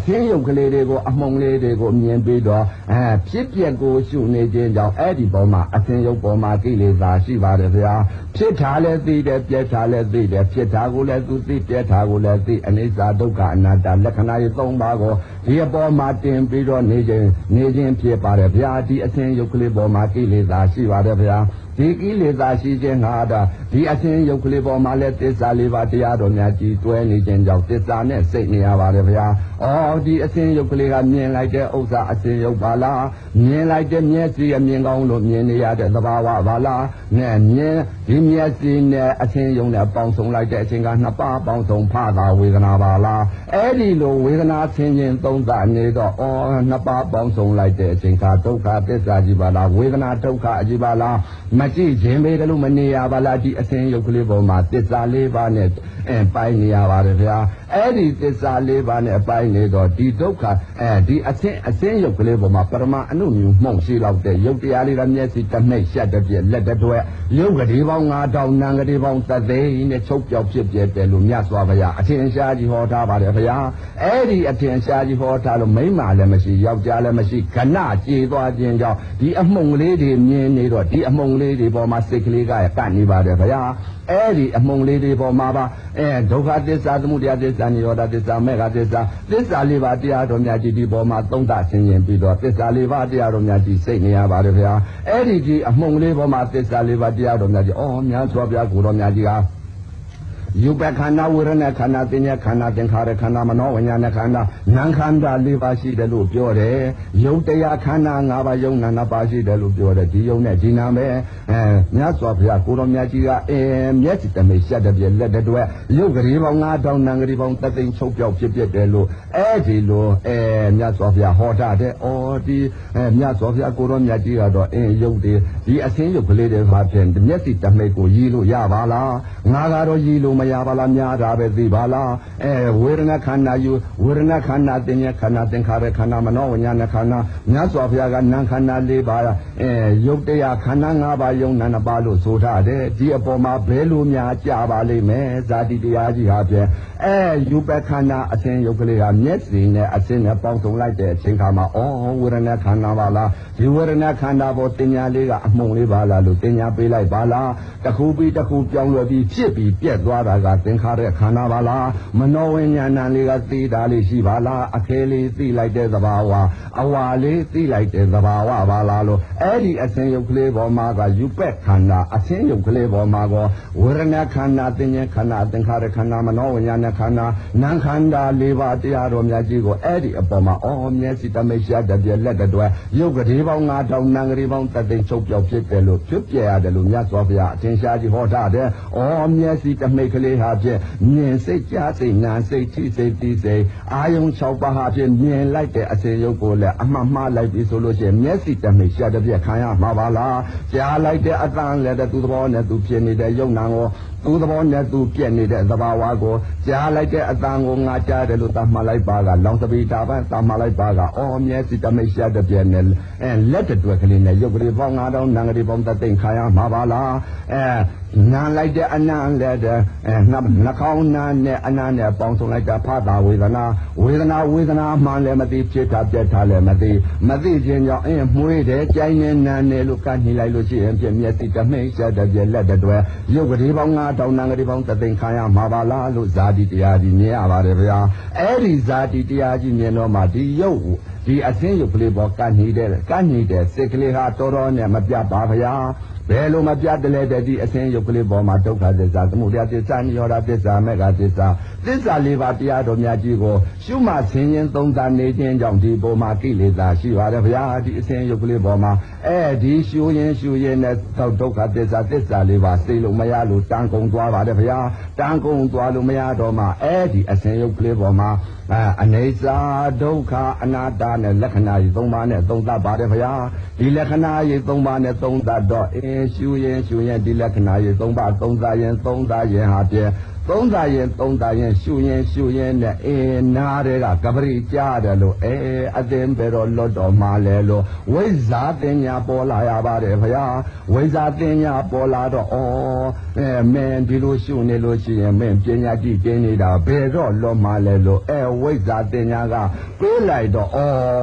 အသင်းရုပ်ကလေးတွေကိုအမှုံလေးတွေကိုမြင်ပြီးတော့အဲဖြစ်ပျက်ကိုရှုနေခြင်းကြောင့်အဲ့ဒီပေါ်မှာအသင်းရုပ်ပေါ်မှာကိလေသာရှိပါတယ်ဗျာဖြစ်တာလည်းသိတယ်ပြက်တာလည်းသိတယ်ဖြစ်တာကိုလည်းသူသိပြက်တာကိုလည်းသိအနိစ္စဒုက္ခအနတ္တလက္ခဏာရေးသုံးပါးကိုဒီအပေါ်မှာတင်ပြီးတော့နေခြင်းနေခြင်းဖြစ်ပါတယ်ဗျာဒီအသင်းရုပ်ကလေးပေါ်မှာကိလေသာရှိပါတယ်ဗျာဒီကိလေသာရှိခြင်းဟာဒါဒီအချင်းယုတ်ကလေးပေါ်မှာလည်းသစ္စာလေးပါးတရားတော်များကြည်တွဲနေခြင်းကြောင့်သစ္စာနဲ့စိတ်နေရပါတယ်ဗျာ။အော်ဒီအချင်းယုတ်ကလေးကမြင်လိုက်တဲ့ဥစ္စာအချင်းယုတ်ပါလား။မြင်လိုက်တဲ့မျက်စိအမြင်ကောင်းလို့မြင်နေရတဲ့သဘာဝပါလား။နဲ့မြင်ဒီမျက်စိနဲ့အချင်းယုံနဲ့ပေါင်းစုံလိုက်တဲ့အချင်းကနှစ်ပါးပေါင်းစုံဖတာဝေဒနာပါလား။အဲ့ဒီလိုဝေဒနာဆင်းခြင်းသုံးသနေတော့အော်နှစ်ပါးပေါင်းစုံလိုက်တဲ့အချင်းကဒုက္ခသစ္စာကြီးပါလား။ဝေဒနာဒုက္ခအကြီးပါလား။မကြည့်ခြင်းပဲလို့မနေရပါလားဒီအစင်းရုပ်ကလေးပေါ်မှာသစ္စာလေးပါးနဲ့အဲပိုင်းနေရပါတယ်ဗျာအဲ့ဒီသစ္စာလေးပါးနဲ့ပိုင်းနေတော့ဒီဒုက္ခအဲဒီအစင်းအစင်းရုပ်ကလေးပေါ်မှာပရမအနုမြူမှုန့်ရှိလောက်တဲ့ရုပ်တရားလေးကမျက်စိတစ်မိတ်ရှက်တဲ့ပြက်လက်တဲ့တွဲရုပ်ကလေးပေါင်း9000နံကလေးပေါင်းသသိန်းနဲ့ချုပ်ပြောက်ဖြစ်ပြတယ်လို့မြတ်စွာဘုရားအထင်ရှားကြီးဟောထားပါတယ်ဗျာအဲ့ဒီအထင်ရှားကြီးဟောထားလို့မိမလည်းမရှိယောက်ျားလည်းမရှိခဏကြေသွားခြင်းကြောင့်ဒီအမှုန်လေးတွေမြင်နေတော့ဒီအမှုန်လေးတွေပေါ်မှာစိတ်ကလေးကကတ်နေပါတယ်ဗျာအဲ့ဒီအမှုန်လေးတွေပေါ်မှာပါအဲဒုက္ခသစ္စာသမုဒယသစ္စာនិရောဓသစ္စာမေဃသစ္စာသစ္စာလေးပါးတရားတော်များကြီးဒီပေါ်မှာသုံးသဆင်ရင်ပြီးတော့သစ္စာလေးပါးတရားတော်များကြီးစိတ်နေရပါတယ်ဗျာအဲ့ဒီဒီအမှုန်လေးပေါ်မှာသစ္စာလေးပါးတရားတော်များကြီးအော်များစွာဘုရားကိုတော်များကြီးဟာ ယူပခန္ဓာဝေရณခန္ဓာသင်္ညခန္ဓာသင်္ခါရခန္ဓာမနောဝိညာဏခန္ဓာနာမ်ခန္ဓာ၄ပါးရှိတယ်လို့ပြောတယ်ယုတ်တရားခန္ဓာ၅ပါးယုံနာနာပါရှိတယ်လို့ပြောတယ်ဒီယုံနဲ့ဒီနာပဲအဲမြတ်စွာဘုရားကိုတော်မြတ်ကြီးကအဲမျက်စိတမိတ်ရှက်တဲ့ပြက်လက်တဲ့တွဲယုတ်ကလေးပေါင်း9000နံကလေးပေါင်းတသိန်းချုပ်ပြောက်ဖြစ်ဖြစ်တယ်လို့အဲဒီလိုအဲမြတ်စွာဘုရားဟောတာတဲ့အော်ဒီအဲမြတ်စွာဘုရားကိုတော်မြတ်ကြီးကတော့အင်းယုတ်တွေဒီအစင်းယုတ်ကလေးတွေဟာဖြင့်မျက်စိတမိတ်ကိုရည်လို့ရပါလားငါကတော့ရည်လို့မရပါလားများတာပဲသိပါလားအဲဝေဒနာခန္ဓာယူဝေဒနာခန္ဓာတင်ညာခန္ဓာသင်္ခါရခန္ဓာမနောဝိညာဏခန္ဓာမြတ်စွာဘုရားကနာခန္ဓာ၄ပါးအဲယုတ်တရားခန္ဓာ၅ပါးယုံနာ၅ပါးလို့ဆိုထားတယ်ဒီအပေါ်မှာဘယ်လိုများကြပါလိမ့်မယ်ဇာတိတရားကြီးဟာဖြင့်အဲယူပခန္ဓာအစဉ်ယုတ်ကလေးကမျက်စိနဲ့အစဉ်နဲ့ပေါင်းစုံလိုက်တဲ့အချိန်ခါမှာဩဝေဒနာခန္ဓာပါလားဒီဝေဒနာခန္ဓာပေါ်တင်ညာလေးကအမှုန်လေးပါလားလို့တင်ညာပေးလိုက်ပါလားတခုပြီးတခုပြောင်းလဲပြီးဖြစ်ပြီးပြက်သွားတာကသင်္ခါရခန္ဓာပါလားမနောဝိညာဏလေးကသိတာလေးရှိပါလားအခဲလေးသိလိုက်တဲ့သဘာဝအဝါလေးသိလိုက်တဲ့သဘာဝပါလားလို့အဲ့ဒီအစဉ်ယုတ်ကလေးပေါ်မှာကယူပက်ခန္ဓာအစဉ်ယုတ်ကလေးပေါ်မှာကဝေဒနာခန္ဓာတင်ညာခန္ဓာသင်္ခါရခန္ဓာမနောဝိညာဏခန္ဓာနာခန္ဓာ၄ပါးတရားတော်များကြီးကိုအဲ့ဒီအပေါ်မှာအော်မျက်စိတမိတ်ရှာတပြက်လက်တွဲရုပ်ကလေးပေါင်း9000နံကလေးပေါင်းတသိန်းချုပ်ပြောက်ဖြစ်တယ်လို့ဖြစ်ပြရတယ်လို့မြတ်စွာဘုရားအထင်ရှားကြီးဟောထားတယ်။အော်မျက်စိတမိတ်ကလေးဟာဖြင့်မြင်စိတ်ကြားစိတ်နာစိတ်ထိစိတ်တီးစိတ်အာယုံ6ပါးဟာဖြင့်မြင်လိုက်တဲ့အစေရုပ်ကိုလည်းအမှတ်မှားလိုက်ပြီဆိုလို့ရှိရင်မျက်စိတမိတ်ရှာတပြက်ခံရမှာပါလား။ကြားလိုက်တဲ့အတန်လည်းသူ့သဘောနဲ့သူဖြစ်နေတဲ့ယုံနာကိုသူ့သဘောနဲ့သူပြက်နေတဲ့သဘာဝကိုကြားလိုက်တဲ့အတန်ကိုငါကြားတယ်လို့သတ်မှတ်လိုက်ပါကလောင်တပီတာပန်းသတ်မှတ်လိုက်ပါကအော်မျက်စိတမိတ်ရှာတပြက်နဲ့အဲလက်တွက်ကလေးနဲ့ရုပ်ကလေးပေါင်း9000နံကလေးပေါင်းတသိန်းခံရမှာပါလားအဲနာလိုက်တဲ့အနံလက်တဲ့အဲနှခေါင်းနာနဲ့အနံနဲ့ပေါင်းစုံလိုက်တာဖတာဝေဒနာဝေဒနာဝေဒနာမှန်လည်းမသိဖြစ်တာပြက်တာလည်းမသိမသိခြင်းကြောင့်အင်းမွေးတယ်ကြိုင်းနေနာနဲ့လို့ကန့်ညှိလိုက်လို့ရှိရင်ပြမျက်စိတမိတ်ရှာတဲ့ပြလက်တဲ့တွဲရုပ်ကလေးပေါင်း9000နံကလေးပေါင်းတသိန်းခံရမှာပါလားလို့ဇာတိတရားကြီးမြင်ရပါတယ်ဗျာအဲ့ဒီဇာတိတရားကြီးမြင်တော့မှဒီရုပ်ဒီအသင်းရုပ်ကလေးပေါ်ကန့်ညှိတဲ့ကန့်ညှိတဲ့စိတ်ကလေးဟာတော်တော်နဲ့မပြတ်ပါဗျာ ဘယ်လိုမပြတ်တလဲတဲ့ဒီအသင်းရုပ်ကလေးပေါ်မှာဒုက္ခသစ္စာသမုဒယသစ္စာနိရောဓသစ္စာမေဃသစ္စာသစ္စာလေးပါးတရားတော်များကြီးကိုရှုမှဆင်းရင်သုံးသနေခြင်းကြောင့်ဒီပေါ်မှာကိလေသာရှိပါတယ်ဗျာဒီအသင်းရုပ်ကလေးပေါ်မှာအဲဒီရှုရင်ရှုရင်နဲ့ဒုက္ခသစ္စာသစ္စာလေးပါသိလို့မရလို့တန်ကုန်သွားပါတယ်ဗျာတန်ကုန်သွားလို့မရတော့မှအဲဒီအသင်းရုပ်ကလေးပေါ်မှာအနေစာဒုက္ခအနာတ္တနဲ့လက္ခဏာကြီး၃ပါးနဲ့သုံးသပ်ပါတယ်ဗျာဒီလက္ခဏာကြီး၃ပါးနဲ့သုံးသပ်တော့အင်းရှုရင်ရှုရင်ဒီလက္ခဏာကြီး၃ပါးသုံးသပ်ရင်သုံး သပ်ရင်ဟာပြဲသုံးသာရင်သုံးသာရင်ရှူရင်ရှူရင်နဲ့အေးနားတဲ့ကကပရိကြားတယ်လို့အဲအသင်ပဲတော့လွတ်တော်မှာလဲလို့ဝိဇ္ဇာတင်ညာပေါ်လာရပါတယ်ဖရာဝိဇ္ဇာတင်ညာပေါ်လာတော့ဩအဲမင်းဒီလိုရှူနေလို့ရှိရင်မင်းပညာကြည့်ကျင်းနေတာဘယ်တော့လွတ်မှာလဲလို့အဲဝိဇ္ဇာတင်ညာကပေးလိုက်တော့ဩ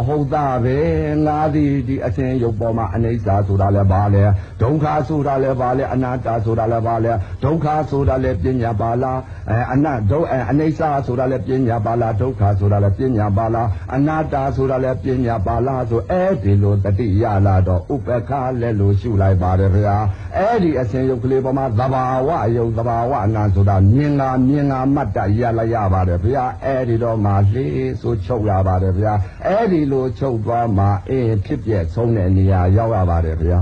ဟုတ်သားပဲငါဒီဒီအစဉ်ရုပ်ပေါ်မှာအနိစ္စဆိုတာလဲပါလဲဒုက္ခဆိုတာလဲပါလဲအနာတ္တဆိုတာလဲပါလဲဒုက္ခဆိုတာလဲပညာပါလားအဲအနတ်ဒုအဲအနိစ္စဆိုတာလဲပညာပါလားဒုက္ခဆိုတာလဲပညာပါလားအနာတ္တဆိုတာလဲပညာပါလားဆိုအဲ့ဒီလိုတတိယလာတော့ဥပက္ခလဲလို့ရှုလိုက်ပါတယ်ဗျာအဲ့ဒီအစဉ်ရုပ်ကလေးပေါ်မှာသဘာဝယုတ်သဘာဝနာဆိုတာမြင်လာမြင်လာမှတ်တရလိုက်ရပါတယ်ဗျာအဲ့ဒီတော့မှလေးဆိုချုပ်ရပါတယ်ဗျာအဲ့ဒီလိုချုပ်သွားမှအင်းဖြစ်ပြဆုံးတဲ့နေရာရောက်ရပါတယ်ဗျာ